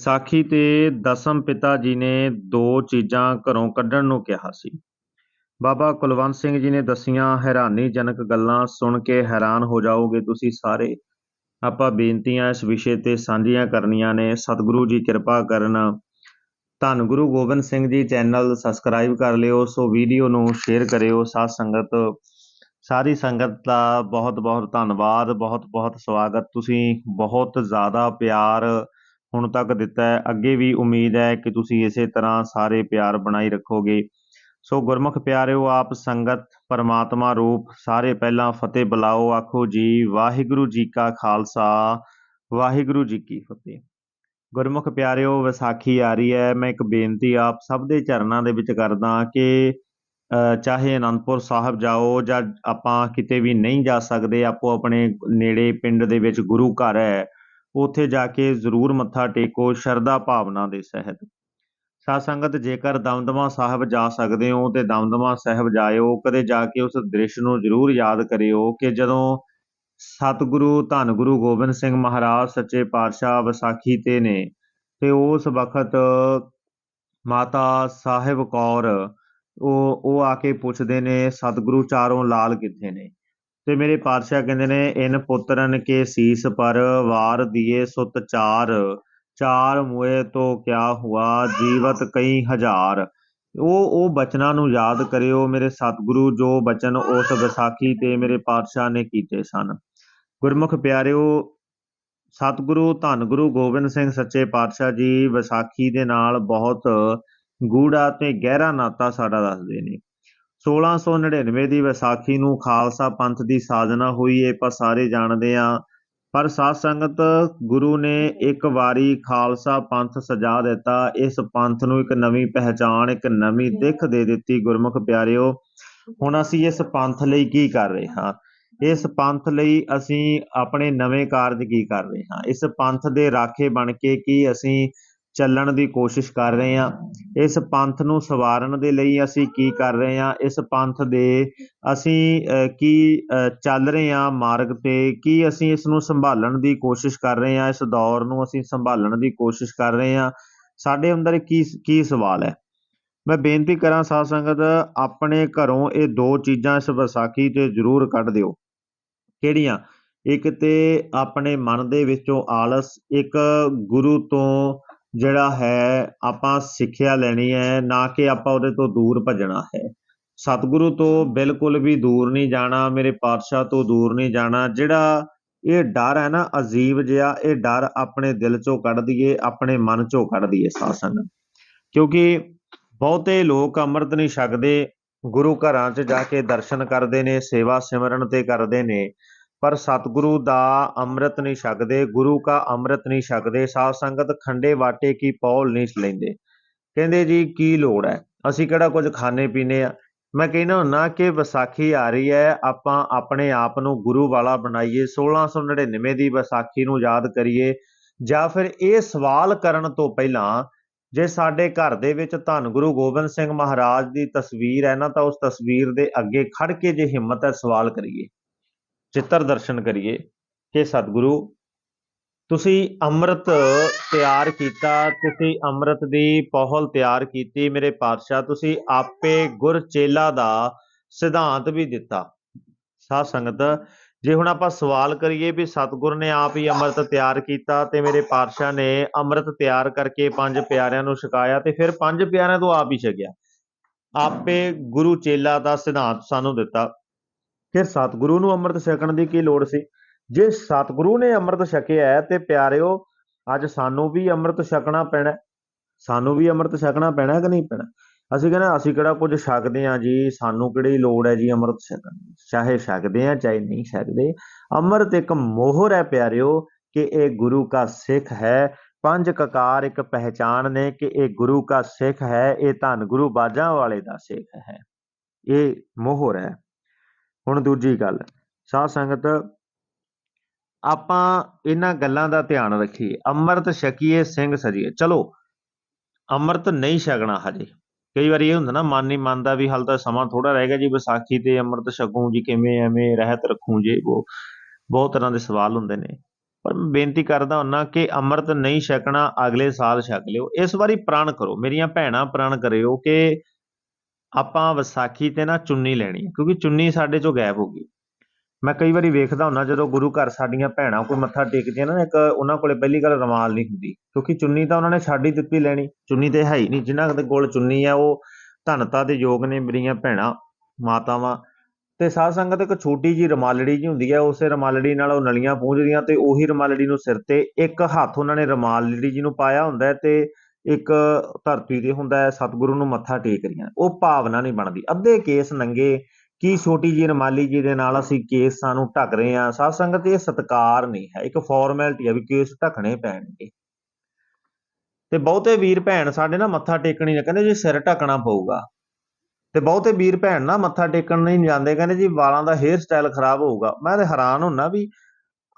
ਸਾਖੀ ਤੇ ਦਸਮ ਪਿਤਾ ਜੀ ਨੇ ਦੋ ਚੀਜ਼ਾਂ ਘਰੋਂ ਕੱਢਣ ਨੂੰ ਕਿਹਾ ਸੀ। ਬਾਬਾ ਕੁਲਵੰਤ ਸਿੰਘ ਜੀ ਨੇ ਦਸੀਆਂ, ਹੈਰਾਨੀਜਨਕ ਗੱਲਾਂ ਸੁਣ ਕੇ ਹੈਰਾਨ ਹੋ ਜਾਓਗੇ ਤੁਸੀਂ ਸਾਰੇ। ਆਪਾਂ ਬੇਨਤੀਆਂ ਇਸ ਵਿਸ਼ੇ ਤੇ ਸਾਂਝੀਆਂ ਕਰਨੀਆਂ ਨੇ। ਸਤਿਗੁਰੂ ਜੀ ਕਿਰਪਾ ਕਰਨ। ਧੰਨ ਗੁਰੂ ਗੋਬਿੰਦ ਸਿੰਘ ਜੀ, ਚੈਨਲ ਸਬਸਕ੍ਰਾਈਬ ਕਰ ਲਿਓ, ਸੋ ਵੀਡੀਓ ਨੂੰ ਸ਼ੇਅਰ ਕਰਿਓ। ਸਾਧ ਸੰਗਤ, ਸਾਰੀ ਸੰਗਤ ਦਾ ਬਹੁਤ ਬਹੁਤ ਧੰਨਵਾਦ ਬਹੁਤ ਬਹੁਤ ਸਵਾਗਤ। ਤੁਸੀਂ ਬਹੁਤ ਜ਼ਿਆਦਾ ਪਿਆਰ ਹੁਣ ਤੱਕ ਦਿੱਤਾ ਹੈ। ਅੱਗੇ ਵੀ ਉਮੀਦ ਹੈ ਕਿ ਤੁਸੀਂ ਇਸੇ ਤਰ੍ਹਾਂ ਸਾਰੇ ਪਿਆਰ ਬਣਾਈ ਰੱਖੋਗੇ। ਸੋ ਗੁਰਮੁਖ ਪਿਆਰਿਓ, ਆਪ ਸੰਗਤ, ਪਰਮਾਤਮਾ ਰੂਪ, ਸਾਰੇ ਪਹਿਲਾਂ ਫਤਿਹ ਬੁਲਾਓ, ਆਖੋ ਜੀ, ਵਾਹਿਗੁਰੂ ਜੀ ਕਾ ਖਾਲਸਾ, ਵਾਹਿਗੁਰੂ ਜੀ ਕੀ ਫਤਿਹ। ਗੁਰਮੁਖ ਪਿਆਰਿਓ, ਵਿਸਾਖੀ ਆ ਰਹੀ ਹੈ। ਮੈਂ ਇੱਕ ਬੇਨਤੀ ਆਪ ਸਭ ਦੇ ਚਰਨਾਂ ਦੇ ਵਿੱਚ ਕਰਦਾ ਕਿ ਚਾਹੇ ਅਨੰਦਪੁਰ ਸਾਹਿਬ ਜਾਓ ਜਾਂ ਆਪਾਂ ਕਿਤੇ ਵੀ ਨਹੀਂ ਜਾ ਸਕਦੇ ਆਪੋ ਆਪਣੇ ਨੇੜੇ ਪਿੰਡ ਦੇ ਵਿੱਚ ਗੁਰੂ ਘਰ ਹੈ। ਉੱਥੇ ਜਾ ਕੇ ਜ਼ਰੂਰ ਮੱਥਾ ਟੇਕੋ, ਸ਼ਰਧਾ ਭਾਵਨਾ ਦੇ ਸਹਿਤ। ਸਾਧ ਸੰਗਤ, ਜੇਕਰ ਦਮਦਮਾ ਸਾਹਿਬ ਜਾ ਸਕਦੇ ਹੋ ਤੇ ਦਮਦਮਾ ਸਾਹਿਬ ਜਾਇਓ, ਕਦੇ ਜਾ ਕੇ ਉਸ ਦ੍ਰਿਸ਼ ਨੂੰ ਜ਼ਰੂਰ ਯਾਦ ਕਰਿਓ ਕਿ ਜਦੋਂ ਸਤਿਗੁਰੂ ਧੰਨ ਗੁਰੂ ਗੋਬਿੰਦ ਸਿੰਘ ਮਹਾਰਾਜ, ਸੱਚੇ ਪਾਤਸ਼ਾਹ ਵਿਸਾਖੀ ਤੇ ਨੇ ਤੇ ਉਸ ਵਕਤ ਮਾਤਾ ਸਾਹਿਬ ਕੌਰ, ਉਹ ਉਹ ਆ ਕੇ ਪੁੱਛਦੇ ਨੇ, ਸਤਿਗੁਰੂ ਚਾਰੋਂ ਲਾਲ ਕਿੱਥੇ ਨੇ? ਤੇ ਮੇਰੇ ਪਾਤਸ਼ਾਹ ਕਹਿੰਦੇ ਨੇ, ਇਨ ਪੁੱਤਰਨ ਕੇ ਸੀਸ ਪਰ ਵਾਰ ਦੀਏ ਸੁਤ ਚਾਰ ਚਾਰ ਮੋਏ ਤੋਂ ਕਿਆ ਹੁਆ ਜੀਵਤ ਕਈ ਹਜ਼ਾਰ। ਉਹ ਉਹ ਬਚਨਾਂ ਨੂੰ ਯਾਦ ਕਰਿਓ ਮੇਰੇ ਸਤਿਗੁਰੂ, ਜੋ ਬਚਨ ਉਸ ਵਿਸਾਖੀ ਤੇ ਮੇਰੇ ਪਾਤਸ਼ਾਹ ਨੇ ਕੀਤੇ ਸਨ। ਗੁਰਮੁਖ ਪਿਆਰਿਓ, ਸਤਿਗੁਰੂ, ਧੰਨ ਗੁਰੂ ਗੋਬਿੰਦ ਸਿੰਘ ਸੱਚੇ ਪਾਤਸ਼ਾਹ ਜੀ ਵਿਸਾਖੀ ਦੇ ਨਾਲ ਬਹੁਤ ਗੂੜਾ ਤੇ ਗਹਿਰਾ ਨਾਤਾ ਸਾਡਾ ਦੱਸਦੇ ਨੇ। 1699 ਦੀ ਵਿਸਾਖੀ ਨੂੰ ਖਾਲਸਾ ਪੰਥ ਦੀ ਸਾਜਨਾ ਹੋਈ ਇਹ ਆਪਾਂ ਸਾਰੇ ਜਾਣਦੇ ਆ ਪਰ ਸਾਧ ਸੰਗਤ ਗੁਰੂ ਨੇ ਇੱਕ ਵਾਰੀ ਖਾਲਸਾ ਪੰਥ ਸਜਾ ਦਿੱਤਾ। ਇਸ ਪੰਥ ਨੂੰ ਇੱਕ ਨਵੀਂ ਪਹਿਚਾਣ ਇੱਕ ਨਵੀਂ ਦਿੱਖ ਦੇ ਦਿੱਤੀ। ਗੁਰਮੁਖ ਪਿਆਰਿਓ ਹੁਣ ਅਸੀਂ ਇਸ ਪੰਥ ਲਈ ਕੀ ਕਰ ਰਹੇ ਹਾਂ? ਇਸ ਪੰਥ ਲਈ ਅਸੀਂ ਆਪਣੇ ਨਵੇਂ ਕਾਰਜ ਕੀ ਕਰ ਰਹੇ ਹਾਂ? ਇਸ ਪੰਥ ਦੇ ਰਾਖੇ ਬਣ ਕੇ ਕੀ ਅਸੀਂ ਚੱਲਣ ਦੀ ਕੋਸ਼ਿਸ਼ ਕਰ ਰਹੇ ਹਾਂ। ਇਸ ਪੰਥ ਨੂੰ ਸਵਾਰਨ ਦੇ ਲਈ ਅਸੀਂ ਕੀ ਕਰ ਰਹੇ ਹਾਂ? ਇਸ ਪੰਥ ਦੇ ਅਸੀਂ ਕੀ ਚੱਲ ਰਹੇ ਹਾਂ ਮਾਰਗ ਤੇ? ਕੀ ਅਸੀਂ ਇਸ ਨੂੰ ਸੰਭਾਲਣ ਦੀ ਕੋਸ਼ਿਸ਼ ਕਰ ਰਹੇ ਹਾਂ? ਇਸ ਦੌਰ ਨੂੰ ਅਸੀਂ ਸੰਭਾਲਣ ਦੀ ਕੋਸ਼ਿਸ਼ ਕਰ ਰਹੇ ਹਾਂ? ਸਾਡੇ ਅੰਦਰ ਕੀ ਕੀ ਸਵਾਲ ਹੈ? ਮੈਂ ਬੇਨਤੀ ਕਰਾਂ, ਸਾਧ ਸੰਗਤ, ਆਪਣੇ ਘਰੋਂ ਇਹ ਦੋ ਚੀਜ਼ਾਂ ਇਸ ਵਿਸਾਖੀ ਤੇ ਜ਼ਰੂਰ ਕੱਢ ਦਿਓ। ਕਿਹੜੀਆਂ? ਇੱਕ ਤੇ ਆਪਣੇ ਮਨ ਦੇ ਵਿੱਚੋਂ ਆਲਸ, ਇੱਕ ਗੁਰੂ ਤੋਂ ਜਿਹੜਾ ਹੈ, ਆਪਾਂ ਸਿੱਖਿਆ ਲੈਣੀ ਹੈ, ਨਾ ਕਿ ਆਪਾਂ ਉਹਦੇ ਤੋਂ ਦੂਰ ਭੱਜਣਾ ਹੈ। ਸਤਿਗੁਰੂ ਤੋਂ ਬਿਲਕੁਲ ਵੀ ਦੂਰ ਨਹੀਂ ਜਾਣਾ, ਮੇਰੇ ਪਾਤਸ਼ਾਹ ਤੋਂ ਦੂਰ ਨਹੀਂ ਜਾਣਾ। ਜਿਹੜਾ ਇਹ ਡਰ ਹੈ ਨਾ, ਅਜੀਬ ਜਿਹਾ, ਇਹ ਡਰ ਆਪਣੇ ਦਿਲ ਚੋਂ ਕੱਢ ਦਈਏ, ਆਪਣੇ ਮਨ ਚੋਂ ਕੱਢ ਦਈਏ ਸਾਸਨ ਕਿਉਂਕਿ ਬਹੁਤੇ ਲੋਕ ਅੰਮ੍ਰਿਤ ਨਹੀਂ ਛਕਦੇ, ਗੁਰੂ ਘਰਾਂ 'ਚ ਜਾ ਕੇ ਦਰਸ਼ਨ ਕਰਦੇ ਨੇ, ਸੇਵਾ ਸਿਮਰਨ ਤੇ ਕਰਦੇ ਨੇ। ਪਰ ਸਤਿਗੁਰੂ ਦਾ ਅੰਮ੍ਰਿਤ ਨਹੀਂ ਛਕਦੇ, ਗੁਰੂ ਕਾ ਅੰਮ੍ਰਿਤ ਨਹੀਂ ਛਕਦੇ, ਸਾਧ ਸੰਗਤ ਖੰਡੇ ਵਾਟੇ ਕੀ ਪੌਲ ਨਹੀਂ ਲੈਂਦੇ। ਕਹਿੰਦੇ ਜੀ, ਕੀ ਲੋੜ ਹੈ? ਅਸੀਂ ਕਿਹੜਾ ਕੁਝ ਖਾਣੇ ਪੀਣੇ ਆ? ਮੈਂ ਕਹਿੰਦਾ ਹੁੰਨਾ ਕਿ ਵਿਸਾਖੀ ਆ ਰਹੀ ਹੈ, ਆਪਾਂ ਆਪਣੇ ਆਪ ਨੂੰ ਗੁਰੂ ਵਾਲਾ ਬਣਾਈਏ 1699 ਦੀ ਵਿਸਾਖੀ ਨੂੰ ਯਾਦ ਕਰੀਏ, ਜਾਂ ਫਿਰ ਇਹ ਸਵਾਲ ਕਰਨ ਤੋਂ ਪਹਿਲਾਂ ਜੇ ਸਾਡੇ ਘਰ ਦੇ ਵਿੱਚ ਧੰਨ ਗੁਰੂ ਗੋਬਿੰਦ ਸਿੰਘ ਮਹਾਰਾਜ ਦੀ ਤਸਵੀਰ ਹੈ ਨਾ, ਤਾਂ ਉਸ ਤਸਵੀਰ ਦੇ ਅੱਗੇ ਖੜ ਕੇ ਜੇ ਹਿੰਮਤ ਹੈ, ਸਵਾਲ ਕਰੀਏ। ਚਿੱਤਰ ਦਰਸ਼ਨ ਕਰੀਏ। ਕਿ ਸਤਿਗੁਰੂ, ਤੁਸੀਂ ਅੰਮ੍ਰਿਤ ਤਿਆਰ ਕੀਤਾ, ਤੁਸੀਂ ਅੰਮ੍ਰਿਤ ਦੀ ਪਹਲ ਤਿਆਰ ਕੀਤੀ ਮੇਰੇ ਪਾਤਸ਼ਾਹ, ਤੁਸੀਂ ਆਪੇ ਗੁਰ ਚੇਲਾ ਦਾ ਸਿਧਾਂਤ ਵੀ ਦਿੱਤਾ। ਸਾਧ ਸੰਗਤ, ਜੇ ਹੁਣ ਆਪਾਂ ਸਵਾਲ ਕਰੀਏ ਵੀ ਸਤਿਗੁਰ ਨੇ ਆਪ ਹੀ ਅੰਮ੍ਰਿਤ ਤਿਆਰ ਕੀਤਾ ਤੇ ਮੇਰੇ ਪਾਤਸ਼ਾਹ ਨੇ ਅੰਮ੍ਰਿਤ ਤਿਆਰ ਕਰਕੇ ਪੰਜ ਪਿਆਰਿਆਂ ਨੂੰ ਛਕਾਇਆ ਤੇ ਫਿਰ ਪੰਜ ਪਿਆਰਿਆਂ ਤੋਂ ਆਪ ਹੀ ਛਕਿਆ। ਆਪੇ ਗੁਰੂ ਚੇਲਾ ਦਾ ਸਿਧਾਂਤ ਸਾਨੂੰ ਦਿੱਤਾ। ਫਿਰ ਸਤਿਗੁਰੂ ਨੂੰ ਅੰਮ੍ਰਿਤ ਛਕਣ ਦੀ ਕੀ ਲੋੜ ਸੀ? ਜੇ ਸਤਿਗੁਰੂ ਨੇ ਅੰਮ੍ਰਿਤ ਛਕਿਆ ਹੈ ਤੇ ਪਿਆਰਿਓ, ਅੱਜ ਸਾਨੂੰ ਵੀ ਅੰਮ੍ਰਿਤ ਛਕਣਾ ਪੈਣਾ ਸਾਨੂੰ ਵੀ ਅੰਮ੍ਰਿਤ ਛਕਣਾ ਪੈਣਾ ਕਿ ਨਹੀਂ ਪੈਣਾ? ਅਸੀਂ ਕਹਿੰਦੇ ਅਸੀਂ ਕਿਹੜਾ ਕੁਝ ਛਕਦੇ ਆ ਜੀ? ਸਾਨੂੰ ਕਿਹੜੀ ਲੋੜ ਹੈ ਜੀ ਅੰਮ੍ਰਿਤ ਛਕਣ ਦੀ? ਚਾਹੇ ਛਕਦੇ ਆ ਚਾਹੇ ਨਹੀਂ ਛਕਦੇ। ਅੰਮ੍ਰਿਤ ਇੱਕ ਮੋਹਰ ਹੈ ਪਿਆਰਿਓ ਕਿ ਇਹ ਗੁਰੂ ਕਾ ਸਿੱਖ ਹੈ। ਪੰਜ ਕਕਾਰ ਇੱਕ ਪਹਿਚਾਨ ਨੇ ਕਿ ਇਹ ਗੁਰੂ ਕਾ ਸਿੱਖ ਹੈ। ਇਹ ਧੰਨ ਗੁਰੂ ਬਾਜਾਂ ਵਾਲੇ ਦਾ ਸਿੱਖ ਹੈ। ਇਹ ਮੋਹਰ ਹੈ। ਹੁਣ ਦੂਜੀ ਗੱਲ, ਸਾਧ ਸੰਗਤ, ਆਪਾਂ ਇਹਨਾਂ ਗੱਲਾਂ ਦਾ ਧਿਆਨ ਰੱਖੀਏ। ਅੰਮ੍ਰਿਤ ਛਕੀਏ, ਸਿੰਘ ਸਜੀਏ। ਚਲੋ, ਅੰਮ੍ਰਿਤ ਨਹੀਂ ਛਕਣਾ ਹਜੇ। ਕਈ ਵਾਰੀ ਇਹ ਹੁੰਦਾ ਨਾ, ਮਨ ਨਹੀਂ ਮੰਨਦਾ ਵੀ ਹਾਲ ਤਾਂ ਸਮਾਂ ਥੋੜਾ ਰਹਿ ਗਿਆ ਜੀ, ਵਿਸਾਖੀ ਤੇ ਅੰਮ੍ਰਿਤ ਛਕੂ ਜੀ ਕਿਵੇਂ, ਐਵੇਂ ਰਹਿਤ ਰੱਖੂੰ ਜੇ ਉਹ ਬਹੁਤ ਤਰ੍ਹਾਂ ਦੇ ਸਵਾਲ ਹੁੰਦੇ ਨੇ। ਪਰ ਮੈਂ ਬੇਨਤੀ ਕਰਦਾ ਹੁੰਨਾ ਕਿ ਅੰਮ੍ਰਿਤ ਨਹੀਂ ਛਕਣਾ, ਅਗਲੇ ਸਾਲ ਛਕ ਲਿਓ। ਇਸ ਵਾਰੀ ਪ੍ਰਣ ਕਰੋ। ਮੇਰੀਆਂ ਭੈਣਾਂ ਪ੍ਰਣ ਕਰਿਓ ਕਿ ਆਪਾਂ ਵਿਸਾਖੀ ਤੇ ਨਾ ਚੁੰਨੀ ਲੈਣੀ ਕਿਉਂਕਿ ਚੁੰਨੀ ਸਾਡੇ ਚੋਂ ਗਾਇਬ ਹੋ ਗਈ। ਮੈਂ ਕਈ ਵਾਰੀ ਵੇਖਦਾ ਹੁੰਨਾ ਜਦੋਂ ਗੁਰੂ ਘਰ ਸਾਡੀਆਂ ਭੈਣਾਂ ਕੋਈ ਮੱਥਾ ਟੇਕਦੀਆਂ ਨਾ, ਇੱਕ ਉਹਨਾਂ ਕੋਲੇ ਪਹਿਲੀ ਗੱਲ ਰਮਾਲ ਨਹੀਂ ਹੁੰਦੀ, ਕਿਉਂਕਿ ਚੁੰਨੀ ਤਾਂ ਉਹਨਾਂ ਨੇ ਸਾਡੀ ਦਿੱਤੀ ਲੈਣੀ, ਚੁੰਨੀ ਤੇ ਹੈ ਹੀ ਨਹੀਂ, ਜਿਨ੍ਹਾਂ ਦੇ ਕੋਲ ਚੁੰਨੀ ਆ, ਉਹ ਧਨਤਾ ਦੇ ਯੋਗ ਨੇ ਮੇਰੀਆਂ ਭੈਣਾਂ, ਮਾਤਾਵਾਂ। ਤੇ ਸਾਧ ਸੰਗਤ ਇੱਕ ਛੋਟੀ ਜੀ ਰਮਾਲੜੀ ਜੀ ਹੁੰਦੀ ਹੈ ਉਸੇ ਰਮਾਲੜੀ ਨਾਲ ਉਹ ਨਲੀਆਂ ਪੂੰਝਦੀਆਂ ਤੇ ਉਹੀ ਰਮਾਲੜੀ ਨੂੰ ਸਿਰ ਤੇ ਇੱਕ ਹੱਥ ਉਹਨਾਂ ਨੇ ਰਮਾਲੜੀ ਜੀ ਨੂੰ ਪਾਇਆ ਹੁੰਦਾ ਤੇ ਇੱਕ ਧਰਤੀ ਤੇ ਹੁੰਦਾ ਹੈ, ਸਤਿਗੁਰੂ ਨੂੰ ਮੱਥਾ ਟੇਕ ਰਹੀਆਂ ਉਹ ਭਾਵਨਾ ਨਹੀਂ ਬਣਦੀ। ਅੱਧੇ ਕੇਸ ਨੰਗੇ, ਕੀ ਛੋਟੀ ਜੀ ਰਮਾਲੀ ਜੀ ਦੇ ਨਾਲ ਅਸੀਂ ਕੇਸਾਂ ਨੂੰ ਢੱਕ ਰਹੇ ਹਾਂ, ਸਾਧ ਸੰਗਤ ਇਹ ਸਤਕਾਰ ਨਹੀਂ ਹੈ, ਇੱਕ ਫਾਰਮੈਲਿਟੀ ਹੈ ਵੀ ਕੇਸ ਢੱਕਣੇ ਪੈਣਗੇ। ਤੇ ਬਹੁਤੇ ਵੀਰ ਭੈਣ ਸਾਡੇ ਨਾ ਮੱਥਾ ਟੇਕਣੀ ਨੇ ਕਹਿੰਦੇ ਜੀ ਸਿਰ ਢੱਕਣਾ ਪਊਗਾ। ਤੇ ਬਹੁਤੇ ਵੀਰ ਭੈਣ ਨਾ ਮੱਥਾ ਟੇਕਣ ਨਹੀਂ ਜਾਂਦੇ, ਕਹਿੰਦੇ ਜੀ ਵਾਲਾਂ ਦਾ ਹੇਅਰ ਸਟਾਈਲ ਖਰਾਬ ਹੋਊਗਾ। ਮੈਂ ਤੇ ਹੈਰਾਨ ਹੁੰਨਾ ਵੀ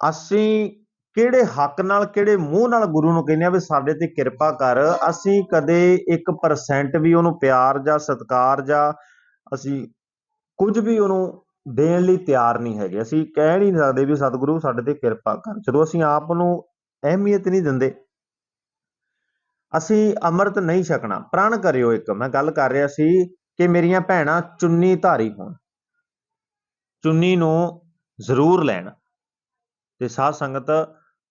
ਅਸੀਂ ਕਿਹੜੇ ਹੱਕ ਨਾਲ, ਕਿਹੜੇ ਮੂੰਹ ਨਾਲ ਗੁਰੂ ਨੂੰ ਕਹਿੰਦੇ ਆ ਵੀ ਸਾਡੇ ਤੇ ਕਿਰਪਾ ਕਰ, ਅਸੀਂ ਕਦੇ 1% ਵੀ ਉਹਨੂੰ ਪਿਆਰ ਜਾਂ ਸਤਿਕਾਰ ਜਾਂ ਅਸੀਂ ਕੁਝ ਵੀ ਉਹਨੂੰ ਦੇਣ ਲਈ ਤਿਆਰ ਨਹੀਂ ਹੈਗੇ। ਅਸੀਂ ਕਹਿ ਨਹੀਂ ਸਕਦੇ ਵੀ ਸਤਿਗੁਰੂ ਸਾਡੇ ਤੇ ਕਿਰਪਾ ਕਰ। ਜਦੋਂ ਅਸੀਂ ਆਪ ਨੂੰ ਅਹਿਮੀਅਤ ਨਹੀਂ ਦਿੰਦੇ, ਅਸੀਂ ਅੰਮ੍ਰਿਤ ਨਹੀਂ ਛਕਣਾ। ਪ੍ਰਣ ਕਰਿਓ ਇੱਕ, ਮੈਂ ਗੱਲ ਕਰ ਰਿਹਾ ਸੀ ਕਿ ਮੇਰੀਆਂ ਭੈਣਾਂ ਚੁੰਨੀ ਧਾਰੀ ਹੋਣ। ਚੁੰਨੀ ਨੂੰ ਜ਼ਰੂਰ ਲੈਣ। ਤੇ ਸਾਧ ਸੰਗਤ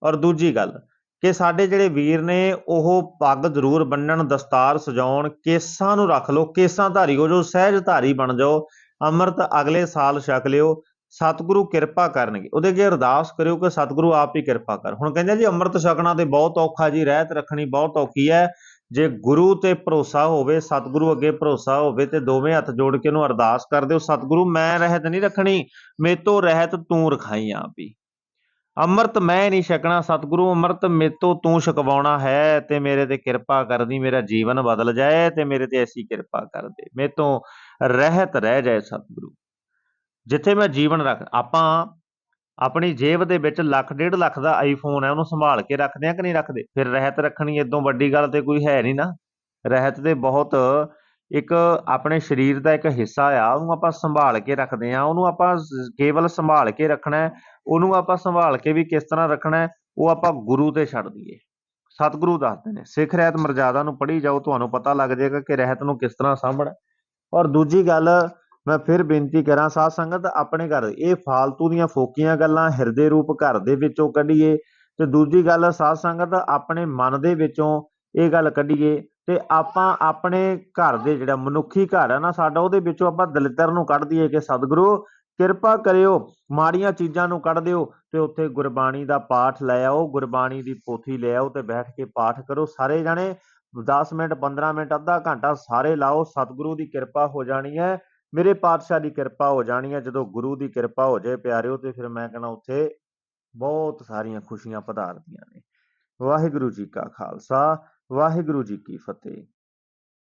ਔਰ ਦੂਜੀ ਗੱਲ ਕਿ ਸਾਡੇ ਜਿਹੜੇ ਵੀਰ ਨੇ ਉਹ ਪੱਗ ਜ਼ਰੂਰ ਬੰਨਣ, ਦਸਤਾਰ ਸਜਾਉਣ, ਕੇਸਾਂ ਨੂੰ ਰੱਖ ਲਓ, ਕੇਸਾਂ ਧਾਰੀ ਹੋ ਜੋ ਸਹਿਜ ਧਾਰੀ ਬਣ ਜਾਓ, ਅੰਮ੍ਰਿਤ ਅਗਲੇ ਸਾਲ ਛਕ ਲਿਓ, ਸਤਿਗੁਰੂ ਕਿਰਪਾ ਕਰਨਗੇ। ਉਹਦੇ ਅੱਗੇ ਅਰਦਾਸ ਕਰਿਓ ਕਿ ਸਤਿਗੁਰੂ ਆਪ ਹੀ ਕਿਰਪਾ ਕਰ। ਹੁਣ ਕਹਿੰਦੇ ਜੀ ਅੰਮ੍ਰਿਤ ਛਕਣਾ ਤੇ ਬਹੁਤ ਔਖਾ ਜੀ, ਰਹਿਤ ਰੱਖਣੀ ਬਹੁਤ ਔਖੀ ਹੈ। ਜੇ ਗੁਰੂ ਤੇ ਭਰੋਸਾ ਹੋਵੇ, ਸਤਿਗੁਰੂ ਅੱਗੇ ਭਰੋਸਾ ਹੋਵੇ ਤੇ ਦੋਵੇਂ ਹੱਥ ਜੋੜ ਕੇ ਉਹਨੂੰ ਅਰਦਾਸ ਕਰ ਦਿਓ, ਸਤਿਗੁਰੂ ਮੈਂ ਰਹਿਤ ਨਹੀਂ ਰੱਖਣੀ, ਮੇਤੋਂ ਰਹਿਤ ਤੂੰ ਰਖਾਈ ਆਪ ਹੀ। ਅੰਮ੍ਰਿਤ ਮੈਂ ਨਹੀਂ ਛਕਣਾ, ਸਤਿਗੁਰੂ, ਅੰਮ੍ਰਿਤ ਮੇਤੋਂ ਤੂੰ ਛਕਵਾਉਣਾ ਹੈ, ਤੇ ਮੇਰੇ ਤੇ ਕਿਰਪਾ ਕਰਦੀ ਮੇਰਾ ਜੀਵਨ ਬਦਲ ਜਾਏ, ਤੇ ਮੇਰੇ ਤੇ ਐਸੀ ਕਿਰਪਾ ਕਰ ਦੇ। ਮੇਤੋਂ ਰਹਿਤ ਰਹਿ ਜਾਏ ਸਤਿਗੁਰੂ। ਜਿੱਥੇ ਮੈਂ ਜੀਵਨ ਰੱਖ, ਆਪਾਂ ਆਪਣੀ ਜੇਬ ਦੇ ਵਿੱਚ ਲੱਖ, ਡੇਢ ਲੱਖ ਦਾ ਆਈਫੋਨ ਹੈ, ਉਹਨੂੰ ਸੰਭਾਲ ਕੇ ਰੱਖਦੇ ਆ ਕਿ ਨਹੀਂ ਰੱਖਦੇ? ਫਿਰ ਰਹਿਤ ਰੱਖਣੀ ਇਦੋਂ ਵੱਡੀ ਗੱਲ ਤੇ ਕੋਈ ਹੈ ਨਹੀਂ ਨਾ। ਰਹਿਤ ਦੇ ਬਹੁਤ ਇੱਕ ਆਪਣੇ ਸਰੀਰ ਦਾ ਇੱਕ ਹਿੱਸਾ ਆ, ਉਹਨੂੰ ਆਪਾਂ ਸੰਭਾਲ ਕੇ ਰੱਖਦੇ ਆ ਉਹਨੂੰ ਆਪਾਂ ਕੇਵਲ ਸੰਭਾਲ ਕੇ ਰੱਖਣਾ ਉਹਨੂੰ ਆਪਾਂ ਸੰਭਾਲ ਕੇ ਵੀ ਕਿਸ ਤਰ੍ਹਾਂ ਰੱਖਣਾ ਉਹ ਆਪਾਂ ਗੁਰੂ ਤੇ ਛੱਡ ਦਈਏ। ਸਤਿਗੁਰੂ ਦੱਸਦੇ ਨੇ, ਸਿੱਖ ਰਹਿਤ ਮਰਜ਼ਾਦਾ ਨੂੰ ਪੜ੍ਹੀ ਜਾਓ, ਤੁਹਾਨੂੰ ਪਤਾ ਲੱਗ ਜਾਏਗਾ ਕਿ ਰਹਿਤ ਨੂੰ ਕਿਸ ਤਰ੍ਹਾਂ ਸਾਂਭਣਾ ਔਰ ਦੂਜੀ ਗੱਲ, ਮੈਂ ਫਿਰ ਬੇਨਤੀ ਕਰਾਂ, ਸਾਧ ਸੰਗਤ ਆਪਣੇ ਘਰ ਇਹ ਫਾਲਤੂ ਦੀਆਂ ਫੋਕੀਆਂ ਗੱਲਾਂ ਹਿਰਦੇ ਰੂਪ ਘਰ ਦੇ ਵਿੱਚੋਂ ਕੱਢੀਏ ਤੇ ਦੂਜੀ ਗੱਲ, ਸਾਧ ਸੰਗਤ ਆਪਣੇ ਮਨ ਦੇ ਵਿੱਚੋਂ ਇਹ ਗੱਲ ਕੱਢੀਏ ਤੇ ਆਪਾਂ ਆਪਣੇ ਘਰ ਦੇ ਜਿਹੜਾ ਮਨੁੱਖੀ ਘਰ ਹੈ ਨਾ, ਸਾਡਾ ਉਹਦੇ ਵਿੱਚੋਂ ਆਪਾਂ ਦਲਿੱਦਰ ਨੂੰ ਕੱਢ ਦਈਏ ਕਿ ਸਤਿਗੁਰੂ ਕਿਰਪਾ ਕਰਿਓ, ਮਾੜੀਆਂ ਚੀਜ਼ਾਂ ਨੂੰ ਕੱਢ ਦਿਓ ਤੇ ਉੱਥੇ ਗੁਰਬਾਣੀ ਦਾ ਪਾਠ ਲੈ ਆਓ, ਗੁਰਬਾਣੀ ਦੀ ਪੋਥੀ ਲੈ ਆਓ ਤੇ ਬੈਠ ਕੇ ਪਾਠ ਕਰੋ। ਸਾਰੇ ਜਣੇ 10 ਮਿੰਟ 15 ਮਿੰਟ, ਅੱਧਾ ਘੰਟਾ ਸਾਰੇ ਲਾਓ, ਸਤਿਗੁਰੂ ਦੀ ਕਿਰਪਾ ਹੋ ਜਾਣੀ ਹੈ। ਮੇਰੇ ਪਾਤਸ਼ਾਹ ਦੀ ਕਿਰਪਾ ਹੋ ਜਾਣੀ ਹੈ। ਜਦੋਂ ਗੁਰੂ ਦੀ ਕਿਰਪਾ ਹੋ ਜਾਏ ਪਿਆਰਿਓ ਤੇ ਫਿਰ ਮੈਂ ਕਹਣਾ ਉੱਥੇ ਬਹੁਤ ਸਾਰੀਆਂ ਖੁਸ਼ੀਆਂ ਪਧਾਰਦੀਆਂ ਨੇ। ਵਾਹਿਗੁਰੂ ਜੀ ਕਾ ਖਾਲਸਾ, ਵਾਹਿਗੁਰੂ ਜੀ ਕੀ ਫਤਿਹ।